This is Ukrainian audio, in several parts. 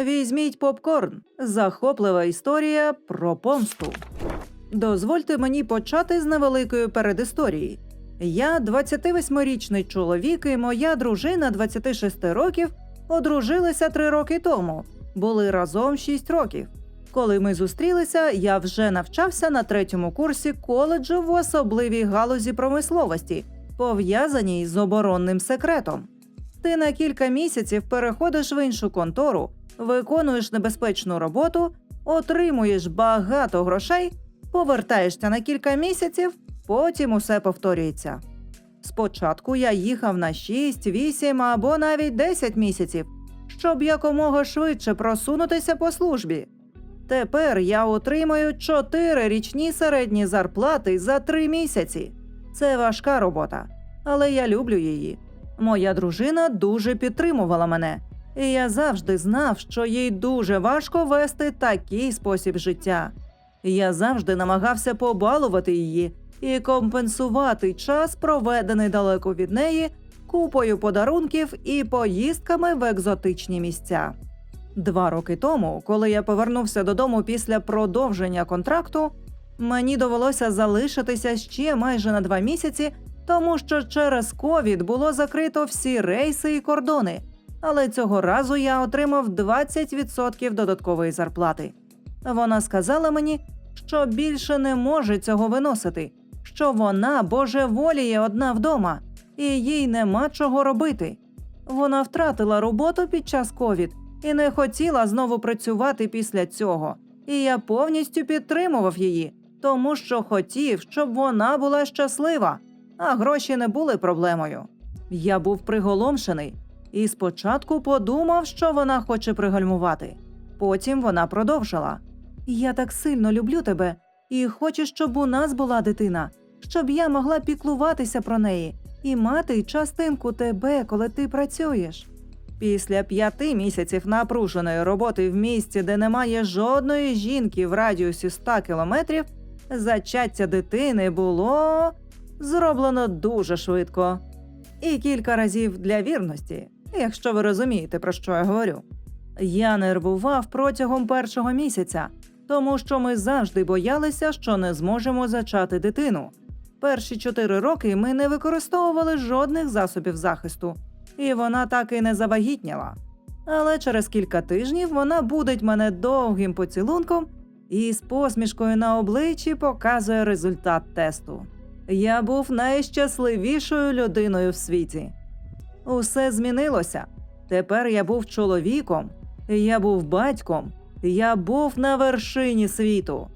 Візьміть попкорн. Захоплива історія про помсту. Дозвольте мені почати з невеликої передісторії. Я 28-річний чоловік, і моя дружина 26 років одружилися 3 роки тому. Були разом 6 років. Коли ми зустрілися, я вже навчався на третьому курсі коледжу в особливій галузі промисловості, пов'язаній з оборонним секретом. Ти на кілька місяців переходиш в іншу контору, виконуєш небезпечну роботу, отримуєш багато грошей, повертаєшся на кілька місяців, потім усе повторюється. Спочатку я їхав на 6, 8 або навіть 10 місяців, щоб якомога швидше просунутися по службі. Тепер я отримую 4 річні середні зарплати за 3 місяці. Це важка робота, але я люблю її. Моя дружина дуже підтримувала мене, і я завжди знав, що їй дуже важко вести такий спосіб життя. Я завжди намагався побалувати її і компенсувати час, проведений далеко від неї, купою подарунків і поїздками в екзотичні місця. Два роки тому, коли я повернувся додому після продовження контракту, мені довелося залишитися ще майже на два місяці, тому що через ковід було закрито всі рейси і кордони. Але цього разу я отримав 20% додаткової зарплати. Вона сказала мені, що більше не може цього виносити, що вона божеволіє одна вдома, і їй нема чого робити. Вона втратила роботу під час ковід і не хотіла знову працювати після цього. І я повністю підтримував її, тому що хотів, щоб вона була щаслива, а гроші не були проблемою. Я був приголомшений і спочатку подумав, що вона хоче пригальмувати. Потім вона продовжила: Я так сильно люблю тебе і хочу, щоб у нас була дитина, щоб я могла піклуватися про неї і мати частинку тебе, коли ти працюєш. Після п'яти місяців напруженої роботи в місті, де немає жодної жінки в радіусі 100 кілометрів, зачаття дитини було зроблено дуже швидко. І кілька разів для вірності, якщо ви розумієте, про що я говорю. Я нервував протягом першого місяця, тому що ми завжди боялися, що не зможемо зачати дитину. Перші чотири роки ми не використовували жодних засобів захисту, і вона так і не завагітніла. Але через кілька тижнів вона будить мене довгим поцілунком і з посмішкою на обличчі показує результат тесту. Я був найщасливішою людиною в світі. Усе змінилося. Тепер я був чоловіком, я був батьком, я був на вершині світу.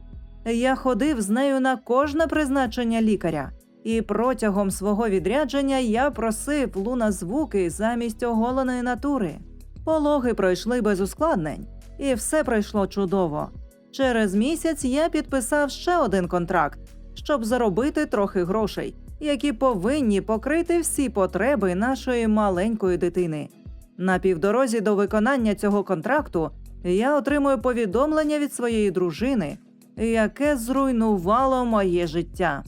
Я ходив з нею на кожне призначення лікаря, і протягом свого відрядження я просив луна звуки замість оголеної натури. Пологи пройшли без ускладнень, і все пройшло чудово. Через місяць я підписав ще один контракт, щоб заробити трохи грошей, які повинні покрити всі потреби нашої маленької дитини. На півдорозі до виконання цього контракту я отримую повідомлення від своєї дружини, яке зруйнувало моє життя.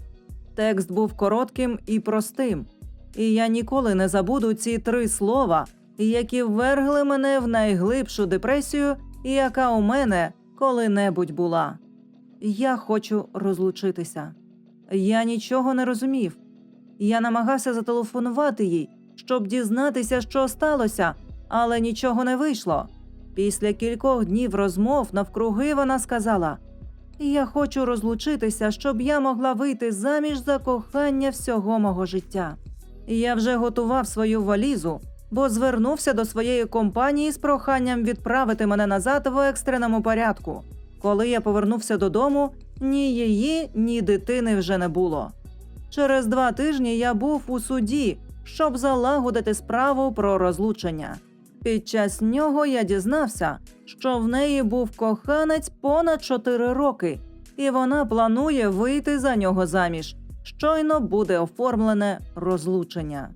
Текст був коротким і простим, і я ніколи не забуду ці три слова, які ввергли мене в найглибшу депресію, яка у мене коли-небудь була. Я хочу розлучитися. Я нічого не розумів. Я намагався зателефонувати їй, щоб дізнатися, що сталося, але нічого не вийшло. Після кількох днів розмов навкруги вона сказала: Я хочу розлучитися, щоб я могла вийти заміж за кохання всього мого життя. Я вже готував свою валізу, бо звернувся до своєї компанії з проханням відправити мене назад в екстреному порядку. Коли я повернувся додому, ні її, ні дитини вже не було. Через два тижні я був у суді, щоб залагодити справу про розлучення. Під час нього я дізнався, що в неї був коханець понад 4 роки, і вона планує вийти за нього заміж. Щойно буде оформлене розлучення.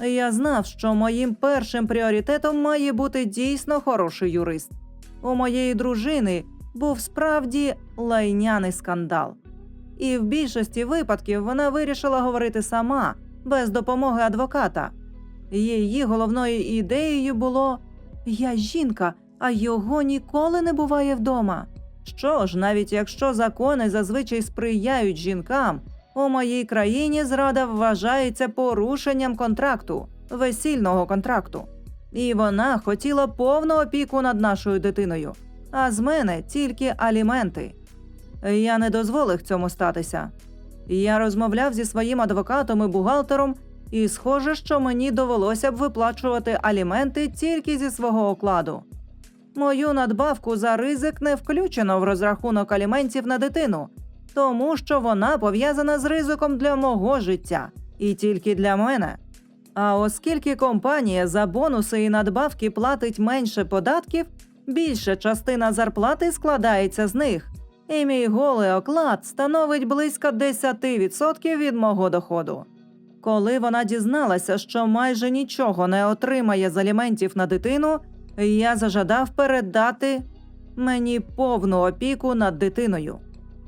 Я знав, що моїм першим пріоритетом має бути дійсно хороший юрист. У моєї дружини був справді лайняний скандал. І в більшості випадків вона вирішила говорити сама, без допомоги адвоката. Її головною ідеєю було: я жінка, а його ніколи не буває вдома. Що ж, навіть якщо закони зазвичай сприяють жінкам, у моїй країні зрада вважається порушенням контракту, весільного контракту. І вона хотіла повну опіку над нашою дитиною, а з мене тільки аліменти. Я не дозволив цьому статися. Я розмовляв зі своїм адвокатом і бухгалтером, і схоже, що мені довелося б виплачувати аліменти тільки зі свого окладу. Мою надбавку за ризик не включено в розрахунок аліментів на дитину, тому що вона пов'язана з ризиком для мого життя і тільки для мене. А оскільки компанія за бонуси і надбавки платить менше податків, більша частина зарплати складається з них, і мій голий оклад становить близько 10% від мого доходу. Коли вона дізналася, що майже нічого не отримає з аліментів на дитину, я зажадав передати мені повну опіку над дитиною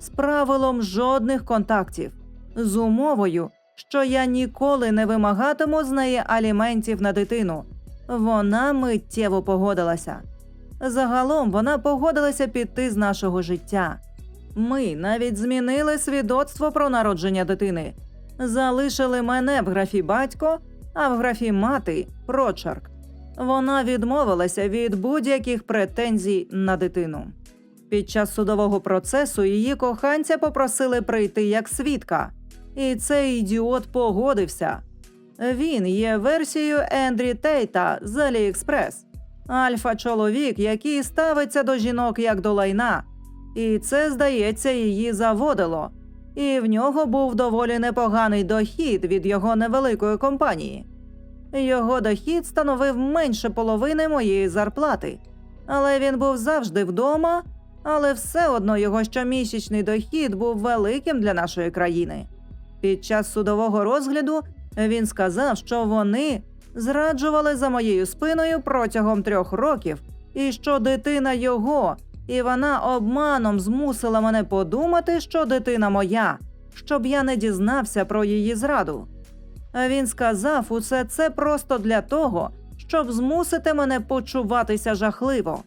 з правилом жодних контактів, з умовою, що я ніколи не вимагатиму з неї аліментів на дитину. Вона миттєво погодилася. Загалом вона погодилася піти з нашого життя. Ми навіть змінили свідоцтво про народження дитини, залишили мене в графі батько, а в графі мати прочерк. Вона відмовилася від будь-яких претензій на дитину. Під час судового процесу її коханця попросили прийти як свідка, і цей ідіот погодився. Він є версією Ендрі Тейта з Аліекспрес, альфа-чоловік, який ставиться до жінок як до лайна, і це, здається, її заводило. І в нього був доволі непоганий дохід від його невеликої компанії. Його дохід становив менше половини моєї зарплати, але він був завжди вдома, але все одно його щомісячний дохід був великим для нашої країни. Під час судового розгляду він сказав, що вони зраджували за моєю спиною протягом трьох років, і що дитина його, і вона обманом змусила мене подумати, що дитина моя, щоб я не дізнався про її зраду. Він сказав усе це просто для того, щоб змусити мене почуватися жахливо.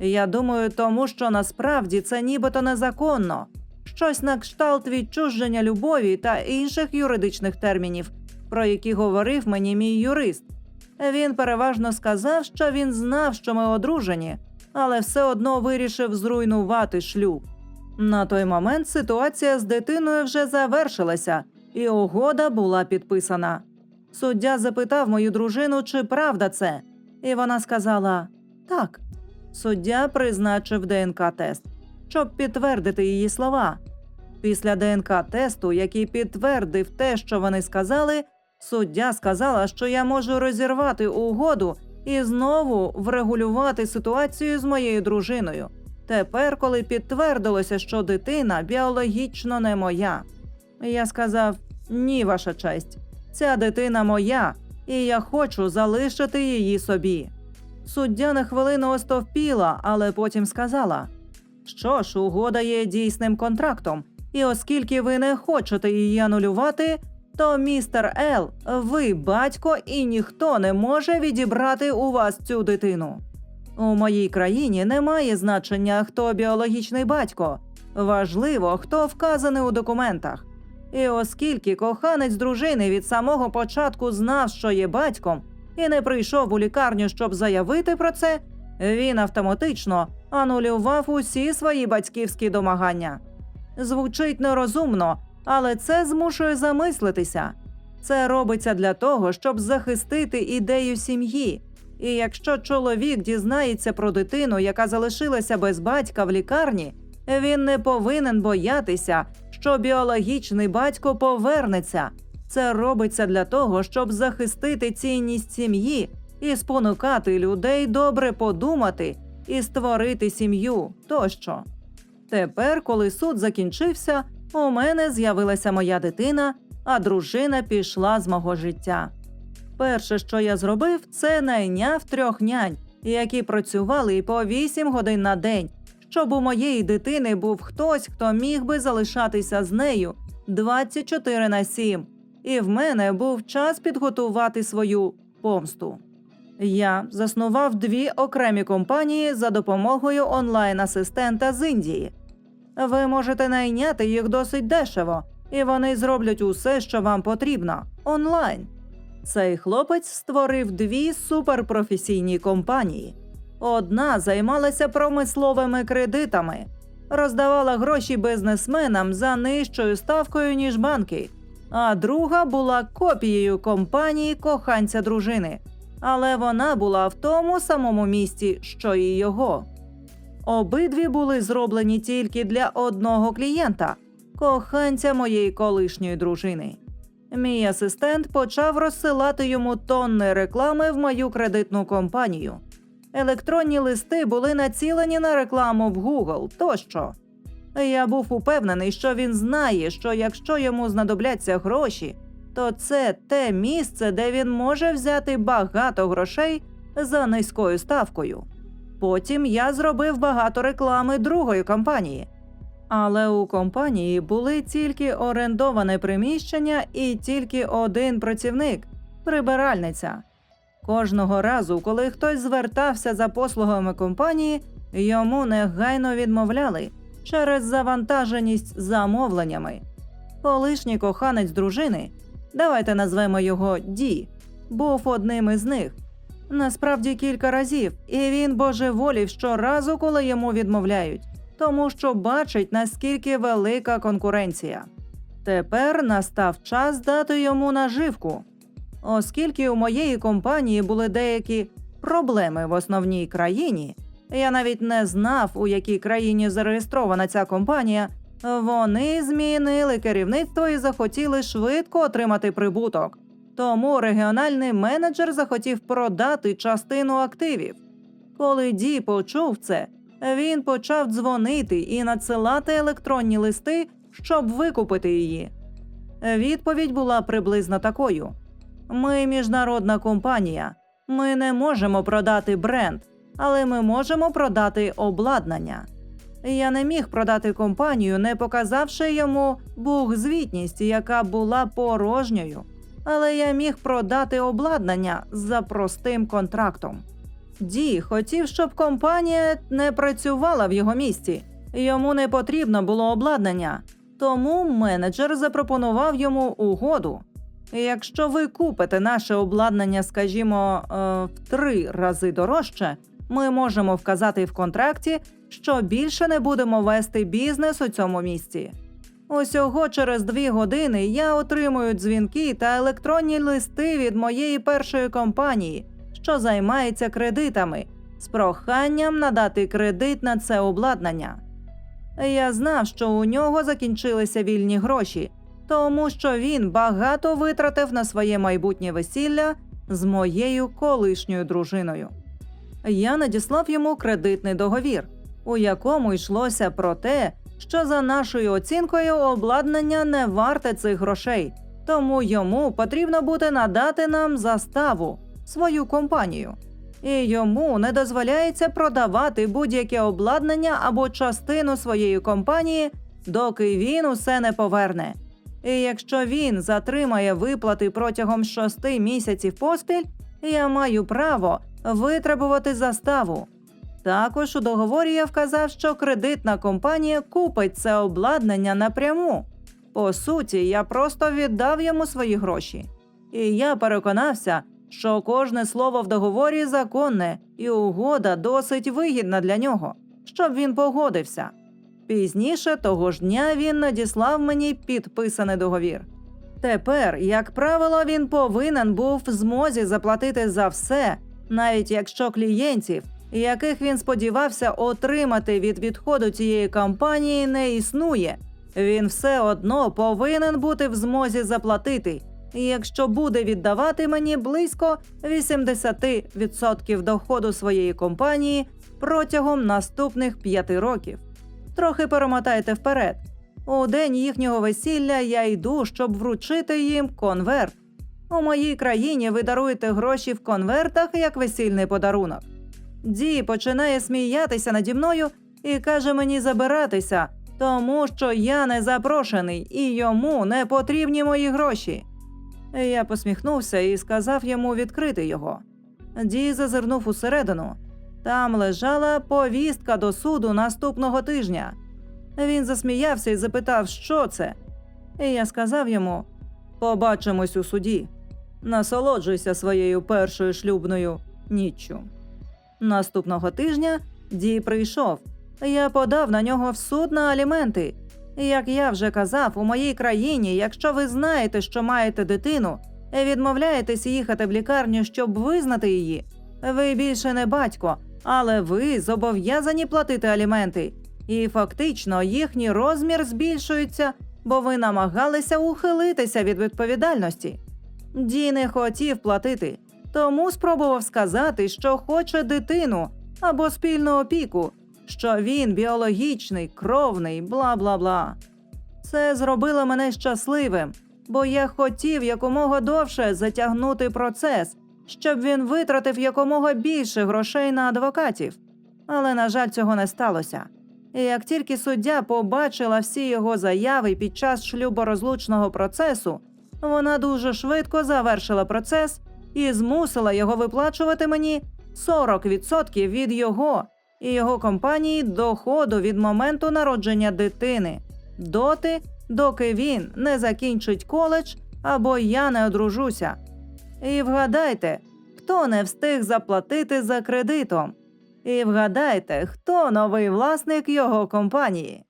Я думаю, тому що насправді це нібито незаконно, щось на кшталт відчуження любові та інших юридичних термінів, про які говорив мені мій юрист. Він переважно сказав, що він знав, що ми одружені, але все одно вирішив зруйнувати шлюб. На той момент ситуація з дитиною вже завершилася, і угода була підписана. Суддя запитав мою дружину, чи правда це, і вона сказала так. Суддя призначив ДНК-тест, щоб підтвердити її слова. Після ДНК-тесту, який підтвердив те, що вони сказали, суддя сказала, що я можу розірвати угоду і знову врегулювати ситуацію з моєю дружиною. Тепер, коли підтвердилося, що дитина біологічно не моя. Я сказав: ні, ваша честь, ця дитина моя, і я хочу залишити її собі. Суддя на хвилину остовпіла, але потім сказала: Що ж, угода є дійсним контрактом, і оскільки ви не хочете її анулювати, то містер Ел, ви батько, і ніхто не може відібрати у вас цю дитину. У моїй країні немає значення, хто біологічний батько. Важливо, хто вказаний у документах. І оскільки коханець дружини від самого початку знав, що є батьком, і не прийшов у лікарню, щоб заявити про це, він автоматично анулював усі свої батьківські домагання. Звучить нерозумно, але це змушує замислитися. Це робиться для того, щоб захистити ідею сім'ї. І якщо чоловік дізнається про дитину, яка залишилася без батька в лікарні, він не повинен боятися, що біологічний батько повернеться. Це робиться для того, щоб захистити цінність сім'ї і спонукати людей добре подумати і створити сім'ю тощо. Тепер, коли суд закінчився, у мене з'явилася моя дитина, а дружина пішла з мого життя. Перше, що я зробив, це найняв трьох нянь, які працювали по 8 годин на день, щоб у моєї дитини був хтось, хто міг би залишатися з нею 24 на 7. І в мене був час підготувати свою помсту. Я заснував дві окремі компанії за допомогою онлайн-асистента з Індії. Ви можете найняти їх досить дешево, і вони зроблять усе, що вам потрібно онлайн. Цей хлопець створив дві суперпрофесійні компанії. Одна займалася промисловими кредитами, роздавала гроші бізнесменам за нижчою ставкою, ніж банки, а друга була копією компанії коханця дружини, але вона була в тому самому місті, що і його. Обидві були зроблені тільки для одного клієнта коханця моєї колишньої дружини. Мій асистент почав розсилати йому тонни реклами в мою кредитну компанію. Електронні листи були націлені на рекламу в Google тощо. Я був упевнений, що він знає, що якщо йому знадобляться гроші, то це те місце, де він може взяти багато грошей за низькою ставкою. Потім я зробив багато реклами другої компанії. Але у компанії були тільки орендоване приміщення і тільки один працівник прибиральниця. Кожного разу, коли хтось звертався за послугами компанії, йому негайно відмовляли через завантаженість замовленнями. Колишній коханець дружини, давайте назвемо його Ді, був одним із них. Насправді кілька разів, і він божеволів щоразу, коли йому відмовляють, тому що бачить, наскільки велика конкуренція. Тепер настав час дати йому наживку. Оскільки у моєї компанії були деякі проблеми в основній країні, я навіть не знав, у якій країні зареєстрована ця компанія. Вони змінили керівництво і захотіли швидко отримати прибуток. Тому регіональний менеджер захотів продати частину активів. Коли Ді почув це, він почав дзвонити і надсилати електронні листи, щоб викупити її. Відповідь була приблизно такою: ми міжнародна компанія. Ми не можемо продати бренд, але ми можемо продати обладнання. Я не міг продати компанію, не показавши йому бухзвітність, яка була порожньою. Але я міг продати обладнання за простим контрактом. Ді хотів, щоб компанія не працювала в його місті. Йому не потрібно було обладнання, тому менеджер запропонував йому угоду. Якщо ви купите наше обладнання, скажімо, е, в три рази дорожче, ми можемо вказати в контракті, що більше не будемо вести бізнес у цьому місці. Усього через дві години я отримую дзвінки та електронні листи від моєї першої компанії, що займається кредитами, з проханням надати кредит на це обладнання. Я знав, що у нього закінчилися вільні гроші, тому що він багато витратив на своє майбутнє весілля з моєю колишньою дружиною. Я надіслав йому кредитний договір, у якому йшлося про те, що за нашою оцінкою обладнання не варте цих грошей, тому йому потрібно буде надати нам заставу свою компанію. І йому не дозволяється продавати будь-яке обладнання або частину своєї компанії, доки він усе не поверне. І якщо він затримає виплати протягом шести місяців поспіль, я маю право витребувати заставу. Також у договорі я вказав, що кредитна компанія купить це обладнання напряму. По суті, я просто віддав йому свої гроші. І я переконався, що кожне слово в договорі законне, і угода досить вигідна для нього, щоб він погодився. Пізніше того ж дня він надіслав мені підписаний договір. Тепер, як правило, він повинен був в змозі заплатити за все, навіть якщо клієнтів, яких він сподівався отримати від відходу цієї компанії, не існує. Він все одно повинен бути в змозі заплатити, якщо буде віддавати мені близько 80% доходу своєї компанії протягом наступних п'яти років. Трохи перемотайте вперед. У день їхнього весілля я йду, щоб вручити їм конверт. У моїй країні ви даруєте гроші в конвертах як весільний подарунок. Ді починає сміятися наді мною і каже мені забиратися, тому що я не запрошений і йому не потрібні мої гроші. Я посміхнувся і сказав йому відкрити його. Ді зазирнув усередину. Там лежала повістка до суду наступного тижня. Він засміявся і запитав, що це. І я сказав йому: Побачимось у суді. Насолоджуйся своєю першою шлюбною ніччю. Наступного тижня Ді прийшов. Я подав на нього в суд на аліменти. Як я вже казав, у моїй країні, якщо ви знаєте, що маєте дитину, і відмовляєтесь їхати в лікарню, щоб визнати її, ви більше не батько, але ви зобов'язані платити аліменти. І фактично їхній розмір збільшується, бо ви намагалися ухилитися від відповідальності. Ді не хотів платити, тому спробував сказати, що хоче дитину або спільну опіку, що він біологічний, кровний, бла бла бла. Це зробило мене щасливим, бо я хотів якомога довше затягнути процес, щоб він витратив якомога більше грошей на адвокатів. Але, на жаль, цього не сталося. І як тільки суддя побачила всі його заяви під час шлюборозлучного процесу, вона дуже швидко завершила процес і змусила його виплачувати мені 40% від його і його компанії доходу від моменту народження дитини, доти, доки він не закінчить коледж або я не одружуся. І вгадайте, хто не встиг заплатити за кредитом. І вгадайте, хто новий власник його компанії.